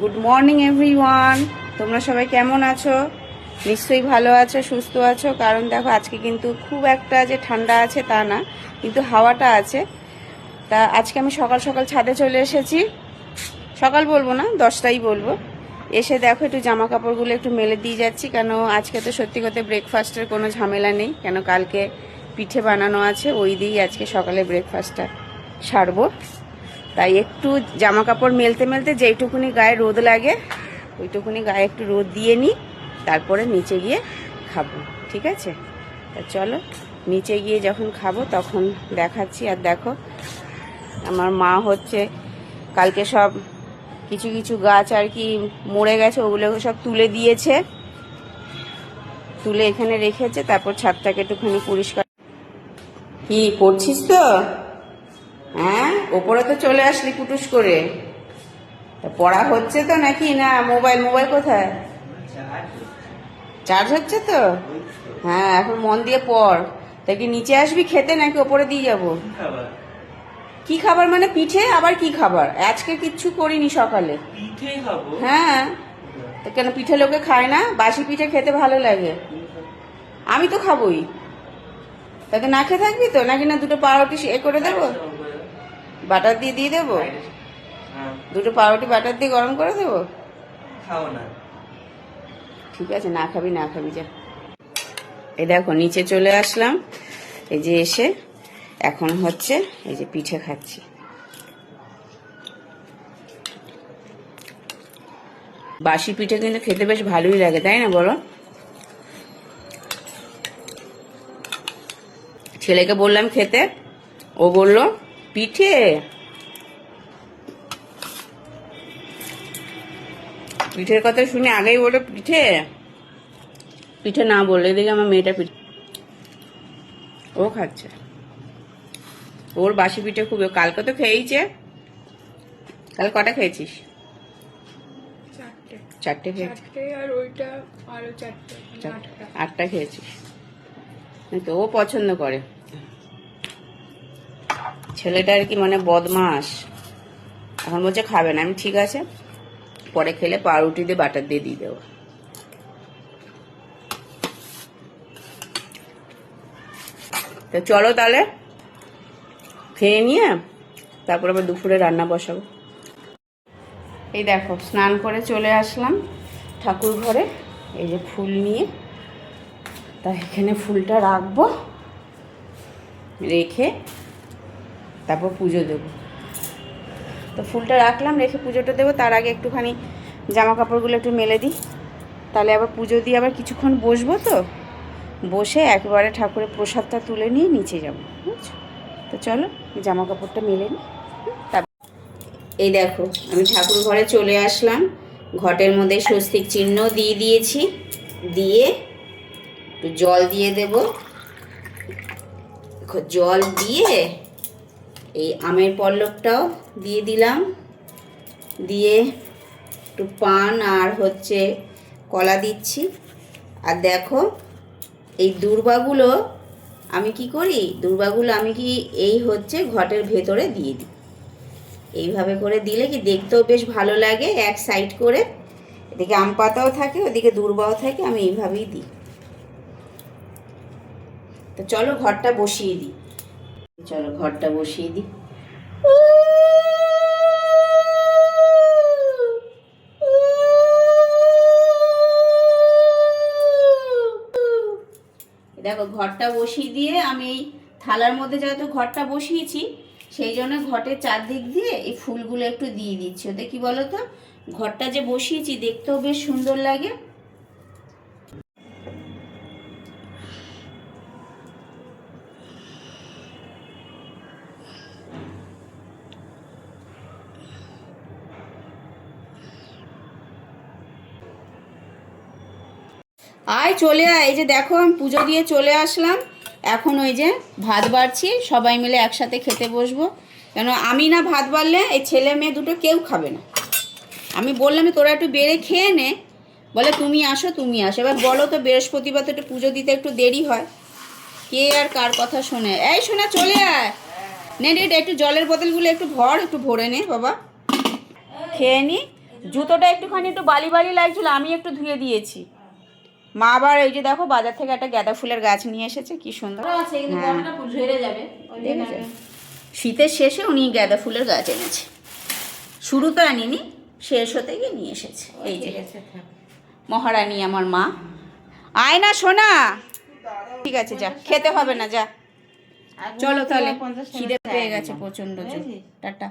Good morning everyone তোমরা সবাই কেমন আছো? নিশ্চয়ই ভালো আছো, সুস্থ আছো। কারণ দেখো, আজকে কিন্তু খুব একটা যে ঠান্ডা আছে তা না, কিন্তু হাওয়াটা আছে। তা আজকে আমি সকাল সকাল ছাদে চলে এসেছি। সকাল বলব না, দশটাই বলব। এসে দেখো, একটু জামা কাপড়গুলো একটু মেলে দিয়ে যাচ্ছি। কেন, আজকে তো সত্যি কথা ব্রেকফাস্টের কোনো ঝামেলা নেই। কেন, কালকে পিঠে বানানো আছে, ওই দিয়েই আজকে সকালে ব্রেকফাস্টটা সারবো। তাই একটু জামা কাপড় মেলতে মেলতে যেইটুকুনি গায়ে রোদ লাগে, ওইটুকুনি গায়ে একটু রোদ দিয়ে নিই তারপরে নিচে গিয়ে খাব, ঠিক আছে? তা চলো, নিচে গিয়ে যখন খাব তখন দেখাচ্ছি, আর দেখো, আমার মা হচ্ছে, কালকে সব কিছু কিছু গাছ আর কি মরে গেছে, ওগুলো সব তুলে দিয়েছে, তুলে এখানে রেখেছে, তারপর ছাদটাকে একটুখানি পরিষ্কার কি, করছিস তো? হ্যাঁ? ওপরে তো চলে আসলি কুটুস করে। তা পড়া হচ্ছে তো নাকি? না মোবাইল মোবাইল কোথায়? চার্জ হচ্ছে তো? হ্যাঁ এখন মন দিয়ে পড়। তা কি নিচে আসবি খেতে নাকি ওপরে দিয়ে যাব? কি খাবার মানে পিঠে? আবার কি খাবার? আজকে কিচ্ছু করিনি সকালে। হ্যাঁ। কেন পিঠে লোকে খায় না? বাসি পিঠে খেতে ভালো লাগে। আমি তো খাবোই। তাকে না খেয়ে থাকবি তো? নাকি না দুটো পাউরুটি এ করে দেবো? বাটার দিয়ে দিয়ে দেবো? হ্যাঁ। দুটো পাউরুটি বাটার দিয়ে গরম করে দেবো? খাও না। ঠিক আছে না খাবি না খাবি যা। এই দেখো নিচে চলে আসলাম। এই যে এসে এখন হচ্ছে এই যে পিঠে খাচ্ছি। বাসি পিঠে কিন্তু খেতে বেশ ভালোই লাগে তাই না বলো? ছেলেকে বললাম খেতে। ও বলল পিঠে? পিঠের কথা শুনে আগেই বলে পিঠে। পিঠে না বললে দেখি আমার মেয়েটা পিঠে ও খাচ্ছে। ওর বাসি পিঠে খুব কালকে তো খেয়েইছে। কাল কটা খেয়েছিস? চারটে। চারটে খেয়েছিস? আর ওইটা চারটে চার- আটটা। আটটা খেয়েছিস। তো ও পছন্দ করে। ছেলেটা আর কি মানে বদমাস এখন বলছে খাবে না। আমি ঠিক আছে। পরে খেলে পাউরুটি দিয়ে বাটার দিয়ে দিয়ে দেবো। তো চলো তাহলে। খেয়ে নিয়ে তারপর আবার দুপুরে রান্না বসাবো। এই দেখো, স্নান করে চলে আসলাম ঠাকুর ঘরে। এই যে ফুল নিয়ে। তা এখানে ফুলটা রাখব। রেখে তারপর পুজো দেবো। তো ফুলটা রাখলাম, রেখে পুজোটা দেবো। তার আগে একটুখানি জামা কাপড়গুলো একটু মেলে দিই। তাহলে আবার পুজো দিয়ে আবার কিছুক্ষণ বসবো তো। বসে একবারে ঠাকুরের প্রসাদটা তুলে নিয়ে নিচে যাব, বুঝছ? তো চলো জামা কাপড়টা মেলে নিই। এই দেখো, আমি ঠাকুর ঘরে চলে আসলাম। ঘটের মধ্যে স্বস্তিক চিহ্ন দিয়ে দিয়েছি। দিয়ে একটু জল দিয়ে দেব। জল দিয়ে এই আমের পল্লবটাও দিয়ে দিলাম। দিয়ে একটু পান আর হচ্ছে কলা দিচ্ছি। আর দেখো, এই দুর্বাগুলো আমি কি করি? দুর্বাগুলো আমি কি এই হচ্ছে ঘটের ভেতরে দিয়ে দিই। এইভাবে করে দিলে কি দেখতেও বেশ ভালো লাগে এক সাইড করে। এদিকে আম পাতাও থাকে, ওদিকে দুর্বাও থাকে, আমি এইভাবেই দিই। তো চলো ঘরটা বসিয়ে দিই। চলো ঘরটা বসিয়ে দিই। দেখো ঘরটা বসিয়ে দিয়ে আমি এই থালার মধ্যে যেহেতু ঘরটা বসিয়েছি, সেই জন্য ঘটের চারদিক দিয়ে এই ফুলগুলো একটু দিয়ে দিচ্ছি। ওতে কি বলো তো ঘরটা যে বসিয়েছি দেখতেও বেশ সুন্দর লাগে। আয়, চলে আয়। এই যে দেখো, আমি পুজো দিয়ে চলে আসলাম। এখন ওই যে ভাত বাড়ছি, সবাই মিলে একসাথে খেতে বসবো। কেন, আমি না ভাত বাড়লে এই ছেলে মেয়ে দুটো কেউ খাবে না। আমি বললাম তোরা একটু বেড়ে খেয়ে নে। বলে, তুমি আসো তুমি আসো। এবার বলো তো, বৃহস্পতিবার তো একটু পুজো দিতে একটু দেরি হয়। কে আর কার কথা শোনে? এই শোনা চলে আয়। নে রে একটু জলের বোতলগুলো একটু ভর, একটু ভরে নে, বাবা। খেয়ে নি। জুতোটা একটুখানি একটু বালি বালি লাগছিল, আমি একটু ধুয়ে দিয়েছি। মা আবার এই যে দেখো বাজার থেকে একটা গাঁদা ফুলের গাছ নিয়ে এসেছে কি সুন্দর। হ্যাঁ। শীতের শেষে উনি গাঁদা ফুলের গাছ এনেছে। শুরুতে আনিনি শেষ হতে গিয়ে নিয়ে এসেছে। এই যে। মহারানী আমার মা। আয় না সোনা। ঠিক আছে যা। খেতে হবে না যা। চলো তাহলে। খিদে পেয়ে গেছে না। প্রচণ্ড টাটা।